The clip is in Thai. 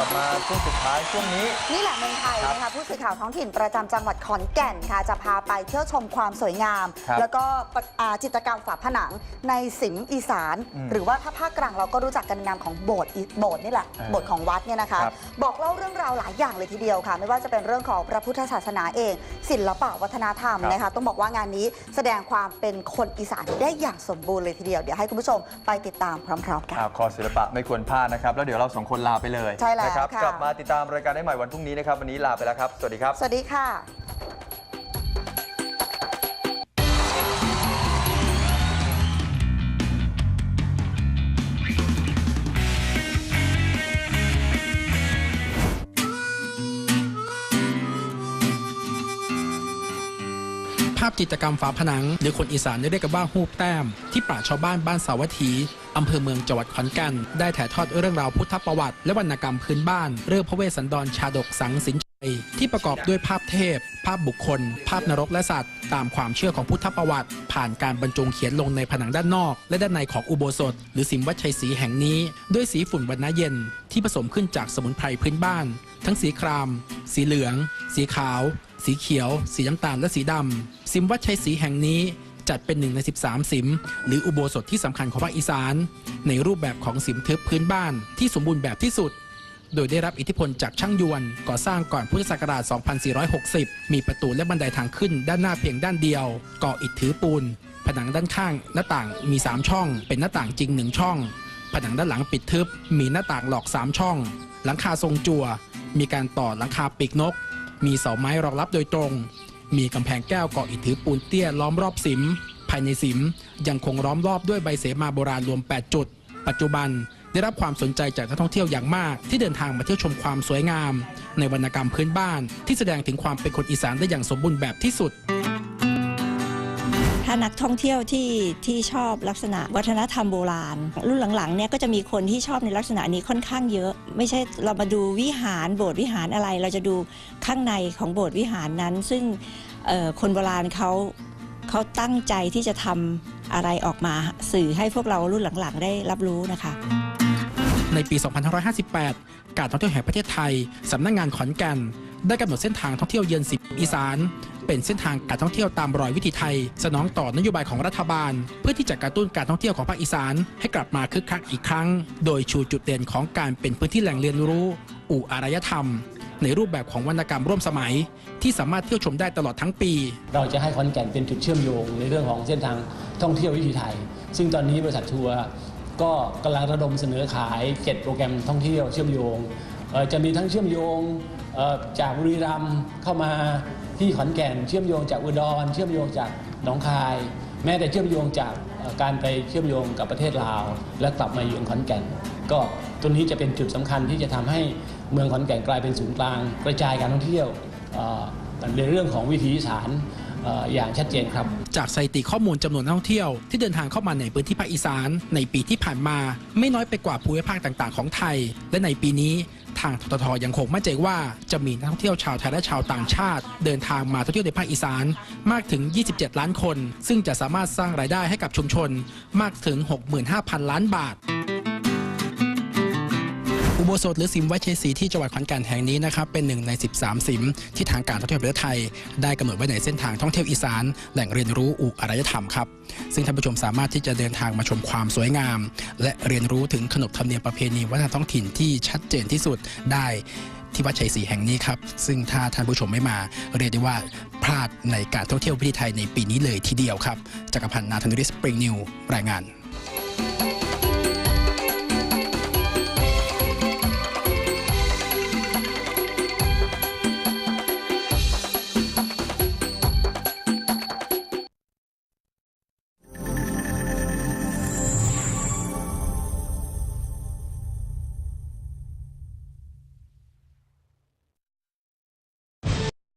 สุดท้ายช่วงนี้ นี่แหละเมืองไทยครับนะคะผู้สื่อข่าวท้องถิ่นประจำจังหวัดขอนแก่นค่ะ จะพาไปเที่ยวชมความสวยงาม ครับแล้วก็ปะอ่าจิตรกรรมฝาผนังในสิมอีสาน อืมหรือว่าถ้าภาคกลางเราก็รู้จักกันในนามของโบสถ์อีโบสถ์นี่แหละเออโบสถ์ของวัดเนี่ยนะคะ ครับบอกเล่าเรื่องราวหลายอย่างเลยทีเดียวค่ะ ไม่ว่าจะเป็นเรื่องของพระพุทธศาสนาเอง ศิลปะวัฒนธรรมครับ นะคะ ต้องบอกว่างานนี้แสดงความเป็นคนอีสานได้อย่างสมบูรณ์เลยทีเดียวเดี๋ยวให้คุณผู้ชมไปติดตามพร้อมๆกัน อ่าคอศิลปะไม่ควรพลาดนะครับ แล้วเดี๋ยวเราสองคนลาไปเลยใช่แล้วนะครับค่ะกลับมาติดตามรายการได้ใหม่วันพรุ่งนี้นะครับ วันนี้ลาไปแล้วครับ สวัสดีครับ สวัสดีค่ะาพจิตรกรรมฝาผนัง หรือคนอีสานเรียกกันว่าฮูบแต้ม ที่ป่าชาวบ้านบ้านสาวัตถีอำเภอเมืองจังหวัดขอนแก่นได้ถ่ายทอดเรื่องราวพุทธประวัติ และวรรณกรรมพื้นบ้าน เรื่องพระเวสสันดรชาดกสังสินชัยที่ประกอบด้วยภาพเทพ ภาพบุคคล ภาพนรกและสัตว์ ตามความเชื่อของพุทธประวัติ ผ่านการบรรจงเขียนลงในผนังด้านนอก และด้านในของอุโบสถ หรือสิมวัดชัยศรีแห่งนี้ ด้วยสีฝุ่นบรรณเย็น ที่ผสมขึ้นจากสมุนไพรพื้นบ้าน ทั้งสีคราม สีเหลือง สีขาว สีเขียว สีน้ำตาลและสีดำสิมวัดชัยศรีแห่งนี้จัดเป็นหนึ่งใน 13 สิม หรืออุโบสถที่สำคัญของภาคอีสาน ในรูปแบบของสิมทึบพื้นบ้านที่สมบูรณ์แบบที่สุด โดยได้รับอิทธิพลจากช่างยวน ก่อสร้างก่อนพุทธศักราช 2460 มีประตูและบันไดทางขึ้นด้านหน้าเพียงด้านเดียว ก่ออิฐถือปูน ผนังด้านข้าง หน้าต่างมี 3 ช่อง เป็นหน้าต่างจริง 1 ช่อง ผนังด้านหลังปิดทึบ มีหน้าต่างหลอก 3 ช่อง หลังคาทรงจั่ว มีการต่อหลังคาปีกนก มีเสาไม้รองรับโดยตรง มีกำแพงแก้วก่ออิฐถือปูนเตี้ยล้อมรอบสิม ภายในสิมยังคงล้อมรอบด้วยใบเสมาโบราณรวม 8 จุด ปัจจุบันได้รับความสนใจจากนักท่องเที่ยวอย่างมาก ที่เดินทางมาเที่ยวชมความสวยงาม ในวรรณกรรมพื้นบ้านที่แสดงถึงความเป็นคนอีสานได้อย่างสมบูรณ์แบบที่สุด ถ้านักท่องเที่ยวที่ที่ชอบลักษณะวัฒนธรรมโบราณ รุ่นหลังๆเนี่ยก็จะมีคนที่ชอบในลักษณะนี้ค่อนข้างเยอะ ไม่ใช่เรามาดูวิหารโบสถ์วิหารอะไร เราจะดูข้างในของโบสถ์วิหารนั้น ซึ่งคนโบราณเขาเขาตั้งใจที่จะทำอะไรออกมาสื่อให้พวกเรารุ่นหลังๆ ได้รับรู้นะคะในปี 2558 การท่องเที่ยวแห่งประเทศไทย สำนักงงานขอนแก่น ได้กำหนดเส้นทางท่องเที่ยวเยือนสิบอีสาน เป็นเส้นทางการท่องเที่ยวตามรอยวิถีไทย สนองต่อนโยบายของรัฐบาล เพื่อที่จะกระตุ้นการท่องเที่ยวของภาคอีสาน ให้กลับมาคึกคักอีกครั้ง โดยชูจุดเด่นของการเป็นพื้นที่แหล่งเรียนรู้ อู่อารยธรรม ในรูปแบบของวรรณกรรมร่วมสมัย ที่สามารถเที่ยวชมได้ตลอดทั้งปี เราจะให้ขอนแก่นเป็นจุดเชื่อมโยงในเรื่องของเส้นทางท่องเที่ยววิถีไทย ซึ่งตอนนี้บริษัททัวร์ก็กำลังระดมเสนอขาย 7 โปรแกรมท่องเที่ยวเชื่อมโยงจะมีทั้งเชื่อมโยงจากบุรีรัมย์เข้ามา ที่ขอนแก่นเชื่อมโยงจากอุดรเชื่อมโยงจากหนองคาย แม้แต่เชื่อมโยงจากการไปเชื่อมโยงกับประเทศลาว และกลับมาอยู่ขอนแก่น ก็ตัวนี้จะเป็นจุดสำคัญที่จะทำให้เมืองขอนแก่นกลายเป็นศูนย์กลาง กระจายการท่องเที่ยวในเรื่องของวิถีอีสานเอ่ออย่างชัดเจนครับ จากสถิติข้อมูลจำนวนนักท่องเที่ยวที่เดินทางเข้ามาในพื้นที่ภาคอีสาน ในปีที่ผ่านมา ไม่น้อยไปกว่าภูมิภาคต่างๆ ของไทย และในปีนี้ ทางทททยังคงมั่นใจว่าจะมีนักท่องเที่ยวชาวไทยและชาวต่างชาติ เดินทางมาท่องเที่ยวในภาคอีสานมากถึง 27 ล้านคน ซึ่งจะสามารถสร้างรายได้ให้กับชุมชนมากถึง 65,000 ล้านบาท อุโบสถหรือสิมวัดชัยศรีที่จังหวัดขอนแก่นแห่งนี้นะครับเป็นหนึ่งใน 13 สิมที่ทางการท่องเที่ยวประเทศไทย ได้กำหนดไว้ในเส้นทางท่องเที่ยวอีสาน แหล่งเรียนรู้อุอารยธรรมครับซึ่งท่านผู้ชมสามารถที่จะเดินทางมาชมความสวยงาม และเรียนรู้ถึงขนบธรรมเนียมประเพณีวัฒนธรรมท้องถิ่นที่ชัดเจนที่สุดได้ที่วัดชัยศรีแห่งนี้ครับ ซึ่งถ้าท่านผู้ชมไม่มา เรียกได้ว่าพลาดในการท่องเที่ยวประเทศไทยในปีนี้เลยทีเดียวครับจักรพันธ์นาธนุริสปริงนิวรายงาน